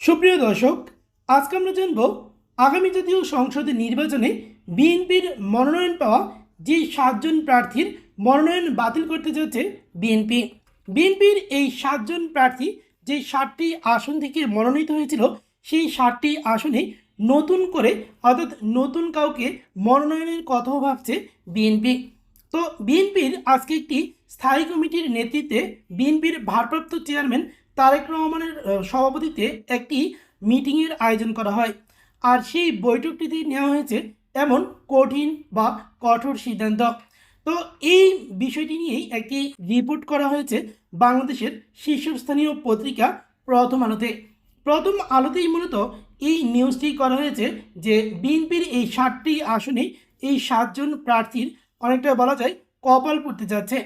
সুপ্রিয় দর্শক, আজকে আমরা জানব আগামী জাতীয় সংসদের নির্বাচনে বিএনপির মনোনয়ন পাওয়া যে সাতজন প্রার্থীর মনোনয়ন বাতিল করতে যাচ্ছে বিএনপি। বিএনপির এই সাতজন প্রার্থী যে ষাটটি আসন থেকে মনোনীত হয়েছিল, সেই ষাটটি আসনে নতুন করে, অর্থাৎ নতুন কাউকে মনোনয়নের কথাও ভাবছে বিএনপি। তো বিএনপির আজকে একটি স্থায়ী কমিটির নেতৃত্বে বিএনপির ভারপ্রাপ্ত চেয়ারম্যান তারেক রহমানের আহ, সভাপতিত্বে একটি মিটিংয়ের আয়োজন করা হয়। আর সেই বৈঠকটিতে নেওয়া হয়েছে এমন কঠিন বা কঠোর সিদ্ধান্ত। তো এই বিষয়টি নিয়েই একটি রিপোর্ট করা হয়েছে বাংলাদেশের শীর্ষস্থানীয় পত্রিকা প্রথম আলোতে। প্রথম আলোতেই মূলত এই নিউজটি করা হয়েছে যে বিএনপির এই ষাটটি আসনে এই সাতজন প্রার্থীর অনেকটা বলা যায় কপাল পড়তে যাচ্ছে।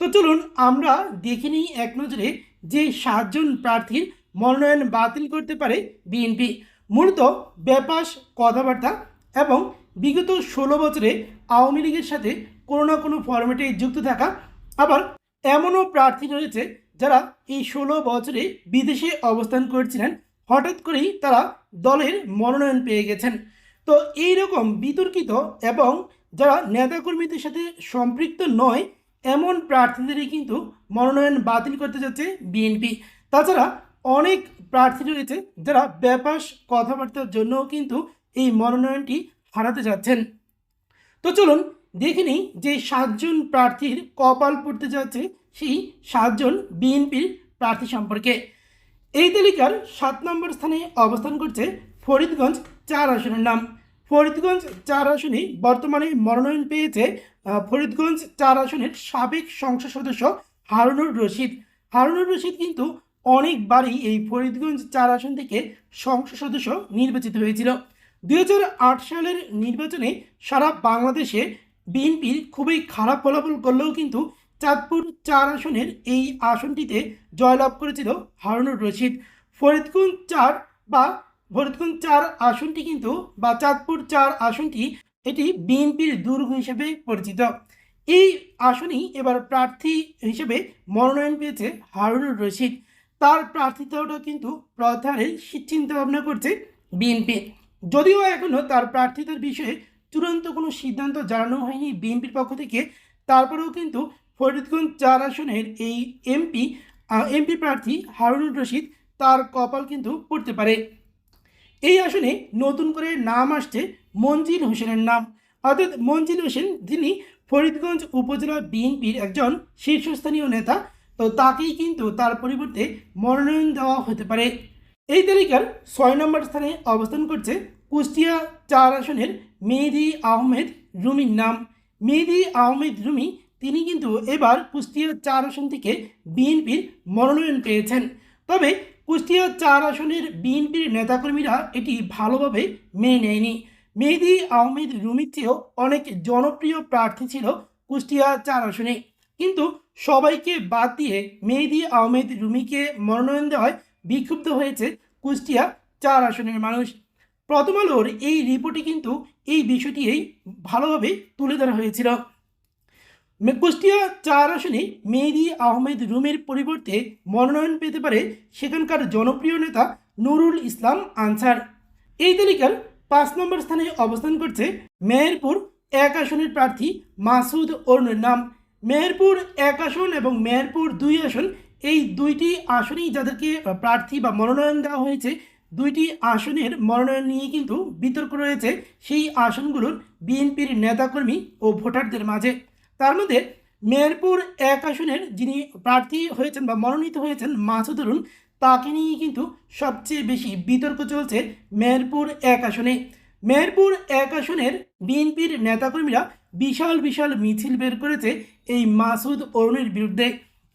তো চলুন আমরা দেখে নিই এক নজরে যে সাতজন প্রার্থীর মনোনয়ন বাতিল করতে পারে বিএনপি। মূলত ব্যাপাস কথাবার্তা এবং বিগত ষোলো বছরে আওয়ামী লীগের সাথে কোনো না কোনো ফরম্যাটে যুক্ত থাকা, আবার এমনও প্রার্থী রয়েছে যারা এই ষোলো বছরে বিদেশে অবস্থান করছিলেন। হঠাৎ করেই তারা দলের মনোনয়ন পেয়ে গেছেন। তো এই রকম বিতর্কিত এবং যারা নেতাকর্মীদের সাথে সম্পৃক্ত নয় এমন প্রার্থীদেরই কিন্তু মনোনয়ন বাতিল করতে যাচ্ছে বিএনপি তাছাড়া অনেক প্রার্থী রয়েছে যারা ব্যাপাস কথাবার্তার জন্যও কিন্তু এই মনোনয়নটি হারাতে যাচ্ছেন। তো চলুন দেখে নিই যে সাতজন প্রার্থীর কপাল পড়তে যাচ্ছে সেই সাতজন বিএনপির প্রার্থী সম্পর্কে। এই তালিকার সাত নম্বর স্থানে অবস্থান করছে ফরিদগঞ্জ চার আসনের নাম। ফরিদগঞ্জ চার আসনে বর্তমানে মনোনয়ন পেয়েছে ফরিদগঞ্জ চার আসনের সাবেক সংসদ সদস্য হারুনুর রশিদ। হারুনুর রশিদ কিন্তু অনেকবারই এই ফরিদগঞ্জ চার আসন থেকে সংসদ সদস্য নির্বাচিত হয়েছিল। দু হাজার আট সালের নির্বাচনে সারা বাংলাদেশে বিএনপির খুবই খারাপ ফলাফল করলেও কিন্তু চাঁদপুর চার আসনের এই আসনটিতে জয়লাভ করেছিল হারুনুর রশিদ। ফরিদগঞ্জ চার বা ফরিদগঞ্জ চার আসনটি কিন্তু বা চাঁদপুর চার আসনটি এটি বিএনপির দুর্গ হিসেবে পরিচিত। এই আসনেই এবার প্রার্থী হিসেবে মনোনয়ন পেয়েছে হারুনুর রশিদ। তার প্রার্থিতাটা কিন্তু প্রত্যাহারের চিন্তা ভাবনা করছে বিএনপি। যদিও এখনও তার প্রার্থিতার বিষয়ে চূড়ান্ত কোনো সিদ্ধান্ত জানানো হয়নি বিএনপির পক্ষ থেকে, তারপরেও কিন্তু ফরিদগঞ্জ চার আসনের এই এমপি এমপি প্রার্থী হারুনুর রশিদ তার কপাল কিন্তু পড়তে পারে। এই আসনে নতুন করে নাম আসছে মঞ্জিল হোসেনের নাম। অর্থাৎ মঞ্জিল হোসেন, যিনি ফরিদগঞ্জ উপজেলা বিএনপির একজন শীর্ষস্থানীয় নেতা, তো তাকেই কিন্তু তার পরিবর্তে মনোনয়ন দেওয়া হতে পারে। এই তালিকার ছয় নম্বর স্থানে অবস্থান করছে কুষ্টিয়া চার আসনের মেহেদি আহমেদ রুমির নাম। মেহেদি আহমেদ রুমি, তিনি কিন্তু এবার কুষ্টিয়া চার আসন থেকে বিএনপির মনোনয়ন পেয়েছেন। তবে কুষ্টিয়া চার আসনের বিএনপির নেতাকর্মীরা এটি ভালোভাবে মেনে নেয়নি। মেহেদি আহমেদ রুমির চেয়েও অনেক জনপ্রিয় প্রার্থী ছিল কুষ্টিয়া চার আসনে। কিন্তু সবাইকে বাদ দিয়ে মেহেদি আহমেদ রুমিকে মনোনয়ন দেওয়ায় বিক্ষুব্ধ হয়েছে কুষ্টিয়া চার আসনের মানুষ। প্রথম আলোর এই রিপোর্টে কিন্তু এই বিষয়টিই ভালোভাবে তুলে ধরা হয়েছিল। কুষ্টিয়া চার আসনে মেহেদি আহমেদ রুমের পরিবর্তে মনোনয়ন পেতে পারে সেখানকার জনপ্রিয় নেতা নুরুল ইসলাম আনসার। এই তালিকার পাঁচ নম্বর স্থানে অবস্থান করছে মেহেরপুর এক আসনের প্রার্থী মাসুদ অরুণের নাম। মেহেরপুর এক আসন এবং মেহেরপুর দুই আসন এই দুইটি আসনেই যাদেরকে প্রার্থী বা মনোনয়ন দেওয়া হয়েছে, দুইটি আসনের মনোনয়ন নিয়ে কিন্তু বিতর্ক রয়েছে সেই আসনগুলোর বিএনপির নেতাকর্মী ও ভোটারদের মাঝে। তার মধ্যে মেহেরপুর এক আসনের যিনি প্রার্থী হয়েছেন বা মনোনীত হয়েছেন মাসুদ অরুণ, তাকে নিয়ে কিন্তু সবচেয়ে বেশি বিতর্ক চলছে মেহেরপুর এক আসনে। মেহেরপুর এক আসনের বিএনপির নেতাকর্মীরা বিশাল বিশাল মিছিল বের করেছে এই মাসুদ অরুণের বিরুদ্ধে।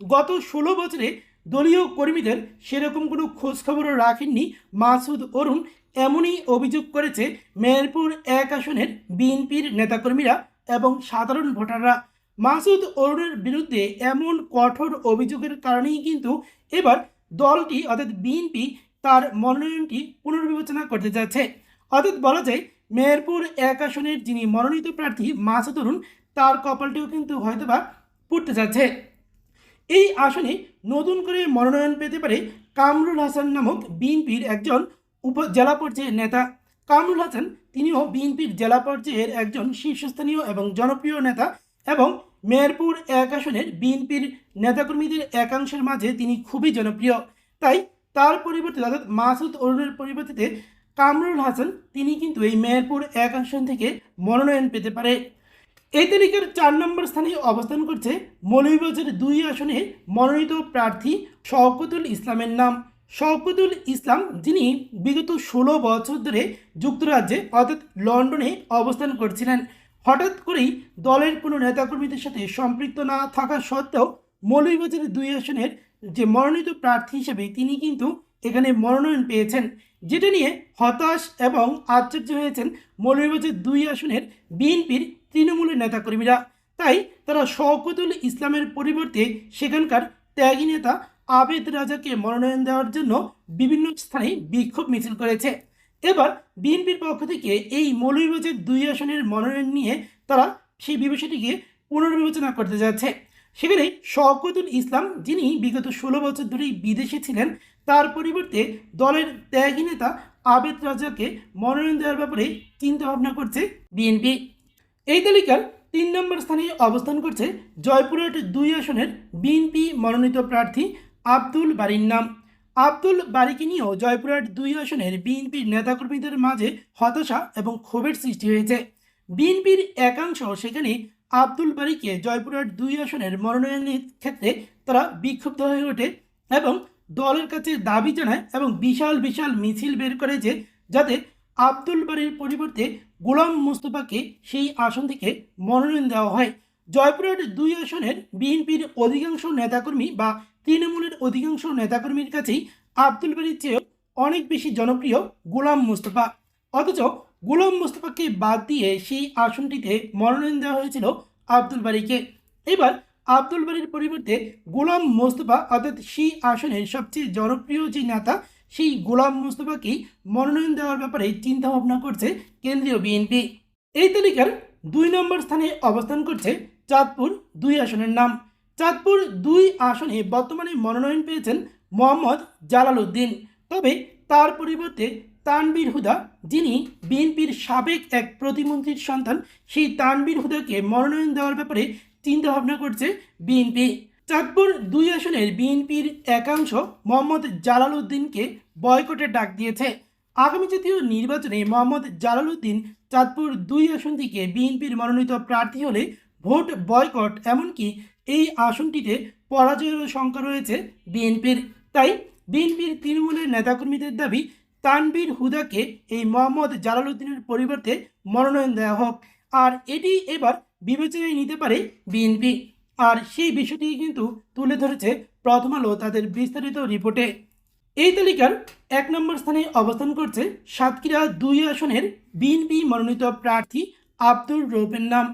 গত ষোলো বছরে দলীয় কর্মীদের সেরকম কোনো খোঁজখবরও রাখেননি মাসুদ অরুণ, এমনই অভিযোগ করেছে মেহেরপুর এক আসনের বিএনপির নেতাকর্মীরা এবং সাধারণ ভোটাররা। মাসুদ অরুণের বিরুদ্ধে এমন কঠোর অভিযোগের কারণেই কিন্তু এবার দলটি, অর্থাৎ বিএনপি, তার মনোনয়নটি পুনর্বিবেচনা করতে যাচ্ছে। অর্থাৎ বলা যায়, মেহেরপুর এক আসনের যিনি মনোনীত প্রার্থী মাসুদ অরুণ, তার কপালটিও কিন্তু হয়তোবা পড়তে যাচ্ছে। এই আসনে নতুন করে মনোনয়ন পেতে পারে কামরুল হাসান নামক বিএনপির একজন উপজেলা পর্যায়ের নেতা। কামরুল হাসান, তিনিও বিএনপির জেলা পর্যায়ের একজন শীর্ষস্থানীয় এবং জনপ্রিয় নেতা এবং মেহেরপুর এক আসনের বিএনপির নেতাকর্মীদের একাংশের মাঝে তিনি খুবই জনপ্রিয়। তাই তার পরিবর্তে অর্থাৎ মাসুদ অরুণের পরিবর্তে কামরুল হাসান, তিনি কিন্তু এই মেহেরপুর এক আসন থেকে মনোনয়ন পেতে পারে। এই তালিকার চার নম্বর স্থানে অবস্থান করছে মৌলভীবাজার দুই আসনে মনোনীত প্রার্থী শওকতুল ইসলামের নাম। শওকতুল ইসলাম, যিনি বিগত ষোলো বছর ধরে যুক্তরাজ্যে, অর্থাৎ লন্ডনে অবস্থান করছিলেন। হঠাৎ করেই দলের কোনো নেতাকর্মীদের সাথে সম্পৃক্ত না থাকা সত্ত্বেও মৌলভীবাজার দুই আসনের যে মনোনীত প্রার্থী হিসেবে তিনি কিন্তু এখানে মনোনয়ন পেয়েছেন, যেটা নিয়ে হতাশ এবং আশ্চর্য হয়েছেন মৌলভীবাজার দুই আসনের বিএনপির তৃণমূলের নেতাকর্মীরা। তাই তারা শওকতুল ইসলামের পরিবর্তে সেখানকার ত্যাগী নেতা আবেদ রাজাকে মনোনয়ন দেওয়ার জন্য বিভিন্ন স্থানে বিক্ষোভ মিছিল করেছে। এবার বিএনপির পক্ষ থেকে এই মৌলভীবাজার দুই আসনের মনোনয়ন নিয়ে তারা সেই বিষয়টিকে পুনর্বিবেচনা করতে যাচ্ছে। সেখানে শওকতুল ইসলাম, যিনি বিগত ষোলো বছর ধরেই বিদেশে ছিলেন, তার পরিবর্তে দলের ত্যাগী নেতা আবেদ রাজাকে মনোনয়ন দেওয়ার ব্যাপারে চিন্তাভাবনা করছে বিএনপি। এই তালিকার তিন নম্বর স্থানে অবস্থান করছে জয়পুরহাট দুই আসনের বিএনপি মনোনীত প্রার্থী আব্দুল বারির নাম। আব্দুল বারিকে নিয়েও জয়পুরহাট দুই আসনের বিএনপির নেতাকর্মীদের মাঝে হতাশা এবং ক্ষোভের সৃষ্টি হয়েছে। বিএনপির একাংশ সেখানে আব্দুল বারিকে জয়পুরহাট দুই আসনের মনোনয়নের ক্ষেত্রে তারা বিক্ষুব্ধ হয়ে ওঠে এবং দলের কাছে দাবি জানায় এবং বিশাল বিশাল মিছিল বের করে যে যাতে আব্দুল বাড়ির পরিবর্তে গোলাম মুস্তফাকে সেই আসন থেকে মনোনয়ন দেওয়া হয়। জয়পুরহাট দুই আসনের বিএনপির অধিকাংশ নেতাকর্মী বা তৃণমূলের অধিকাংশ নেতাকর্মীর কাছেই আব্দুল বাড়ির চেয়েও অনেক বেশি জনপ্রিয় গোলাম মুস্তফা। অথচ গোলাম মুস্তফাকে বাদ দিয়ে সেই আসনটিতে মনোনয়ন দেওয়া হয়েছিল আব্দুল বাড়িকে। এবার আব্দুল বাড়ির পরিবর্তে গোলাম মোস্তফা, অর্থাৎ সেই আসনের সবচেয়ে জনপ্রিয় যে নেতা, সেই গোলাম মোস্তফাকেই মনোনয়ন দেওয়ার ব্যাপারে চিন্তাভাবনা করছে কেন্দ্রীয় বিএনপি। এই তালিকার দুই নম্বর স্থানে অবস্থান করছে চাঁদপুর, দুই আসনের নাম। চাঁদপুর দুই আসনে বর্তমানে মনোনয়ন পেয়েছেন মোহাম্মদ জালাল উদ্দিন তবে তার পরিবর্তে তানবীর হুদা, যিনি বিএনপির সাবেক এক প্রতিমন্ত্রীর সন্তান, সেই তানবীর হুদাকে মনোনয়ন দেওয়ার ব্যাপারে চিন্তাভাবনা করছে বিএনপি। চাঁদপুর দুই আসনের বিএনপির একাংশ মোহাম্মদ জালাল উদ্দিনকে বয়কটের ডাক দিয়েছে। আগামী জাতীয় নির্বাচনে মোহাম্মদ জালাল উদ্দিন চাঁদপুর দুই আসন থেকে বিএনপির মনোনীত প্রার্থী হলে ভোট বয়কট, এমনকি এই আসনটিতে পরাজয়ের শঙ্কা রয়েছে বিএনপির। তাই বিএনপির তৃণমূলের নেতাকর্মীদের দাবি তানবীর হুদাকে এই মোহাম্মদ জালাল উদ্দিনের পরিবর্তে মনোনয়ন দেওয়া হোক। আর এটি এবার বিবেচনায় নিতে পারে বিএনপি। আর সেই বিষয়টি কিন্তু তুলে ধরেছে প্রথম আলো তাদের বিস্তারিত রিপোর্টে। এই তালিকার এক নম্বর স্থানে অবস্থান করছে সাতক্ষীরা দুই আসনের বিএনপি মনোনীত প্রার্থী আব্দুর রৌফের নাম।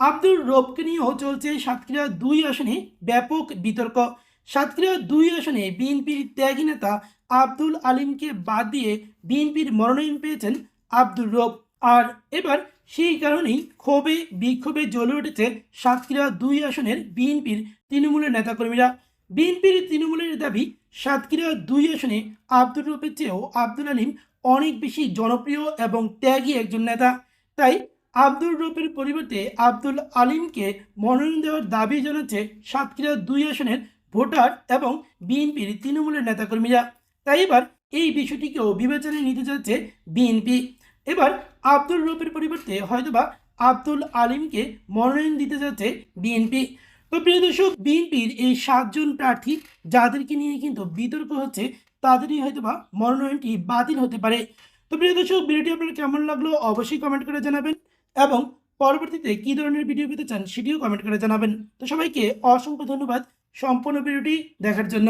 আব্দুর রৌফকে নিয়েও চলছে সাতক্ষীরা দুই আসনে ব্যাপক বিতর্ক। সাতক্ষীরা দুই আসনে বিএনপির ত্যাগী নেতা আব্দুল আলিমকে বাদ দিয়ে বিএনপির মনোনয়ন পেয়েছেন আব্দুর রব। আর এবার সেই কারণেই ক্ষোভে, বিক্ষোভে জ্বলে উঠেছে সাতক্ষীরা দুই আসনের বিএনপির তৃণমূলের নেতাকর্মীরা। বিএনপির তৃণমূলের দাবি, সাতক্ষীরা দুই আসনে আব্দুর রূপের চেয়েও আব্দুল আলিম অনেক বেশি জনপ্রিয় এবং ত্যাগী একজন নেতা। তাই আব্দুল রূপের পরিবর্তে আব্দুল আলিমকে মনোনয়ন দেওয়ার দাবি জানাচ্ছে সাতক্ষীরা দুই আসনের ভোটার এবং বিএনপির তৃণমূলের নেতাকর্মীরা। তাই এবার এই বিষয়টিকেও বিবেচনায় নিতে যাচ্ছে বিএনপি। এবার আব্দুল রূপের পরিবর্তে হয়তোবা আব্দুল আলিমকে মনোনয়ন দিতে যাচ্ছে বিএনপি। তো প্রিয় দর্শক, বিএনপির এই সাতজন প্রার্থী যাদেরকে নিয়ে কিন্তু বিতর্ক হচ্ছে, তাদেরই হয়তোবা মনোনয়নটি বাতিল হতে পারে। তো প্রিয় দর্শক, ভিডিওটি আপনার কেমন লাগল অবশ্যই কমেন্ট করে জানাবেন। এবং পরবর্তীতে কী ধরনের ভিডিও পেতে চান সেটিও কমেন্ট করে জানাবেন। তো সবাইকে অসংখ্য ধন্যবাদ। সম্পূর্ণ ভিডিওটি দেখার জন্য।